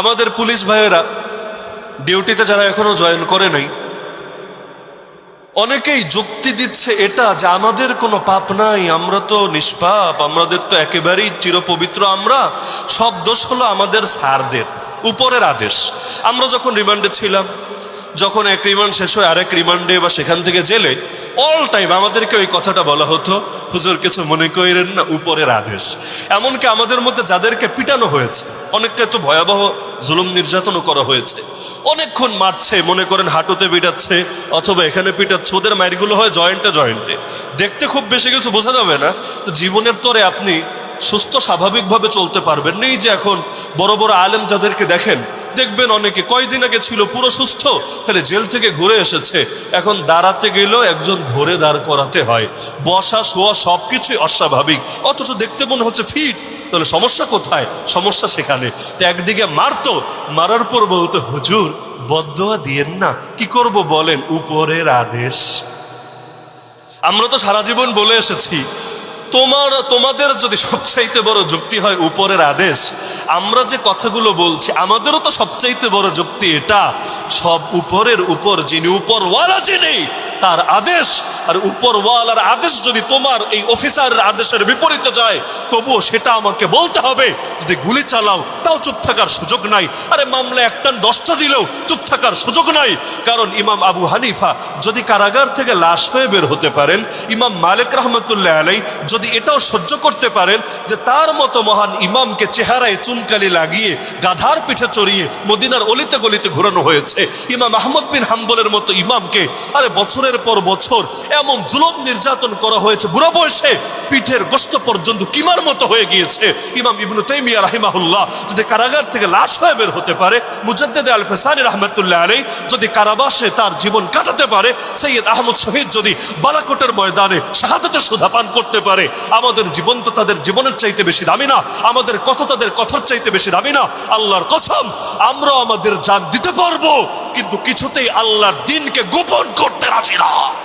আমাদের পুলিশ ভাইয়েরা ডিউটিতে যারা এখনও জয়েন করে নাই, অনেকেই যুক্তি দিচ্ছে এটা যে আমাদের কোনো পাপ নাই, আমরা তো নিষ্পাপ, আমাদের তো একেবারেই চিরপবিত্র, আমরা সব দোষ হলো আমাদের স্যারদের, উপরের আদেশ। আমরা যখন রিমান্ডে ছিলাম, যখন এক রিমান্ড শেষ হয় আরেক রিমান্ডে বা সেখান থেকে জেলে অল টাইম আমাদেরকে ওই কথাটা বলা হতো, হুজুর, কিছু মনে করেন না, উপরের আদেশ। এমনকি আমাদের মধ্যে যাদেরকে পিটানো হয়েছে অনেকটা তো ভয়াবহ জুলুম নির্যাতনও করা হয়েছে। অনেকক্ষণ মারছে, মনে করেন হাঁটুতে পিটাচ্ছে, অথবা এখানে পিটাচ্ছে, ওদের মায়েরগুলো হয় জয়েন্টে জয়েন্টে। দেখতে খুব বেশি কিছু বোঝা যাবে না, তো জীবনের তরে আপনি সুস্থ স্বাভাবিকভাবে চলতে পারবেন নেই যে এখন বড় বড় আলেম যাদেরকে দেখেন দেখবেন অনেকে, কয়দিন আগে ছিল, পুরো সুস্থ তাহলে জেল থেকে ঘুরে এসেছে। এখন দাঁড়াতে গেলেও একজন ঘুরে দাঁড় করাতে হয়। বসা, শোয়া সব কিছুই অস্বাভাবিক। অথচ দেখতে মনে হচ্ছে ফিট। তাহলে সমস্যা কোথায়? সমস্যা সেখানে। একদিকে মারতো মারার পর বলতো, হুজুর বদোয়া দিয়েন না। কি করব বলেন? উপরের আদেশ। আমরা তো সারা জীবন বলে এসেছি তোমার, তোমাদের যদি সবচাইতে বড় যুক্তি হয় উপরের আদেশ, আমরা যে কথাগুলো বলছি, আমাদেরও তো সবচাইতে বড় যুক্তি এটা, সব উপরের উপর যিনি উপর উপরওয়ালা যিনি তার আদেশ, আর উপরওয়ালার আদেশ যদি তোমার এই অফিসারের আদেশের বিপরীতে যায়, তবুও সেটা আমাকে বলতে হবে। যদি গুলি চালাও, তাও চুপ থাকার সুযোগ নাই। আরে মামলা একটান দশটা দিলেও চুপ থাকার সুযোগ নাই। কারণ ইমাম আবু হানিফা যদি কারাগার থেকে লাশ হয়ে বের হতে পারেন, ইমাম মালিক রহমতুল্লাহ আলাই যদি এটাও সহ্য করতে পারেন যে তার মতো মহান ইমামকে চেহারায় চুনকালি লাগিয়ে, গাধার পিঠে চড়িয়ে মদিনার অলিতে গলিতে ঘোরানো হয়েছে। ইমাম আহমদ বিন হাম্বলের মতো ইমামকে আরে বছরের পর বছর এমন জুলুম নির্যাতন করা হয়েছে। বুড়ো বয়সে পিঠের গোস্ত পর্যন্ত কিমার মতো হয়ে গিয়েছে। ইমাম ইবনু তাইমিয়া রাহিমাহুল্লাহ যদি কারাগার থেকে লাশ হয়ে বের হতে পারে, মুজাদ্দেদ আল ফেসানি রহমতুল্লাহ আলী যদি কারাবাসে তার জীবন কাটাতে পারে, সৈয়দ আহমদ শহীদ যদি বালাকোটের ময়দানে শাহাদতের সুধা পান করতে পারে, আমাদের জীবন তো তাদের জীবনের চাইতে বেশি দামি না, আমাদের কথা তাদের কথার চাইতে বেশি দামি না, আল্লাহর কসম, আমরা আমাদের জান দিতে পারব, কিন্তু কিছুতেই আল্লাহর দিনকে গোপন করতে রাজি あ